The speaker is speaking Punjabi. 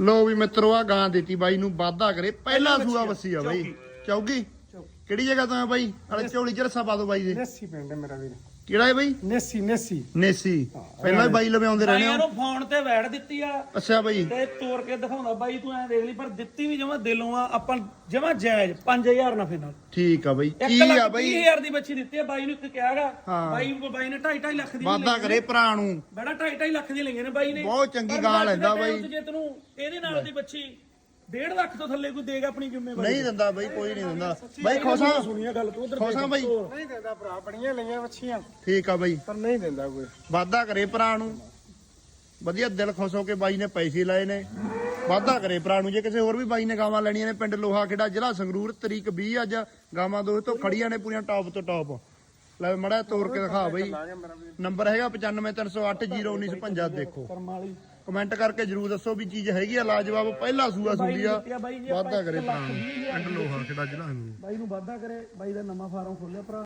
ਲੋ ਵੀ ਮਿੱਤਰੋ ਆ ਗਾਂ ਦਿੱਤੀ ਬਾਈ ਨੂੰ ਵਾਧਾ ਕਰੇ। ਪਹਿਲਾ ਸੂਆ ਵੱਸੀ ਆ ਬਾਈ। ਚੌਗੀ ਕਿਹੜੀ ਜਗ੍ਹਾ ਤੋਂ ਆ ਬਾਈ? ਅਲੇ ਝੋਲੀ ਚ ਰੱਸਾ ਪਾ ਦੋ ਬਾਈ ਦੇ। ਨੇਸੀ ਪਿੰਡ ਹੈ ਮੇਰਾ ਵੀਰ। ਕਿਹੜਾ ਹੈ ਬਾਈ? ਨੇਸੀ ਨੇਸੀ। ਨੇਸੀ। ਪਹਿਲਾਂ ਵੀ ਬਾਈ ਲਵੇ ਆਉਂਦੇ ਰਹਿੰਦੇ ਬਾਈਆਂ ਹੋ। ਨੂੰ ਫੋਨ ਤੇ ਵੈੜ ਦਿੱਤੀ ਆ। ਅੱਛਾ ਬਾਈ। ਤੇ ਤੋੜ ਕੇ ਦਿਖਾਉਂਦਾ ਬਾਈ ਤੂੰ ਐ ਦੇਖ ਲਈ ਪਰ ਦਿੱਤੀ ਵੀ ਜਮਾ ਦਿਲੋਂ ਆ ਆਪਾਂ ਜਮਾ ਜਾਇਜ਼ 5000 ਨਫੇ ਨਾਲ। ਠੀਕ ਆ ਬਾਈ। ਕੀ ਆ ਬਾਈ? 20000 ਦੀ ਬੱਚੀ ਦਿੱਤੀ ਆ ਬਾਈ ਨੂੰ ਇੱਕ ਕਿਹਾਗਾ। ਬਾਈ ਬਾਈ ਨੇ 2.5 ਲੱਖ ਦੀ ਵਾਧਾ ਕਰੇ ਭਰਾ ਨੂੰ। ਬੜਾ 2.5 ਲੱਖ ਦੀ ਲਈਆਂ ਨੇ ਬਾਈ ਨੇ। ਬਹੁਤ ਚੰਗੀ ਪਰ ਗਾਂ ਅੱਜ ਦੇ ਲੈਂਦਾ ਬਾਈ। ਜੇ ਤੈਨੂੰ ਇਹਦੇ ਨਾਲ ਦੀ ਬੱਚੀ 1.5 ਲੱਖ ਤੋਂ ਥੱਲੇ ਕੋਈ ਦੇਗਾ ਆਪਣੀ ਜ਼ਿੰਮੇਵਾਰੀ? ਨਹੀਂ ਦਿੰਦਾ ਬਾਈ ਕੋਈ ਨਹੀਂ ਦਿੰਦਾ। ਬਾਈ ਖੋਸਾ ਸੁਣੀਆ ਗੱਲ ਤੂੰ ਉਧਰ ਖੋਸਾ ਬਾਈ। ਨਹੀਂ ਦਿੰਦਾ ਭਰਾ ਬੜੀਆਂ ਲਈਆਂ ਵੱਛੀਆਂ। ਠੀਕ ਆ ਬਾਈ। ਪਰ ਨਹੀਂ ਦਿੰਦਾ ਕੋਈ। ਵਾਧਾ ਕਰੇ ਭਰਾ ਨੂੰ। ਵਧੀਆ ਦਿਲ ਖੁਸ਼ ਹੋ ਕੇ ਬਾਈ ਨੇ ਪੈਸੇ ਲਾਏ ਨੇ। ਵਾਧਾ ਕਰੇ ਭਰਾ ਨੂੰ। ਜੇ ਕਿਸੇ ਹੋਰ ਵੀ ਬਾਈ ਨੇ ਗਾਵਾਂ ਲੈਣੀਆਂ ਨੇ ਪਿੰਡ ਲੋਹਾ ਖੇੜਾ ਜ਼ਿਲ੍ਹਾ ਸੰਗਰੂਰ ਤਰੀਕ 20 ਅੱਜ। ਗਾਵਾਂ ਦੋਸਤੋ ਖੜੀਆਂ ਨੇ ਪੂਰੀਆਂ ਟੌਪ ਤੋਂ ਟੌਪ ਲੈ ਮੜਾ ਤੋੜ ਕੇ ਦਿਖਾ ਬਾਈ। ਨੰਬਰ ਹੈਗਾ 9530801955 ਦੇਖੋ। ਕਰਮ ਵਾਲੀ ਕਮੈਂਟ ਕਰਕੇ ਜਰੂਰ ਦੱਸੋ ਵੀ ਚੀਜ਼ ਹੈਗੀ ਆ ਲਾਜਵਾਬ ਪਹਿਲਾ ਸੂਆ ਸੁੰਦੀ ਆ। ਵਾਧਾ ਕਰੇ ਭਰਾ ਪਿੰਡ ਲੋਹਾ ਖੇੜਾ ਜ਼ਿਲ੍ਹਾ ਬਾਈ ਨੂੰ ਵਾਧਾ ਕਰੇ ਬਾਈ ਦਾ ਨਵਾਂ ਫਾਰਮ ਖੋਲਿਆ ਭਰਾ।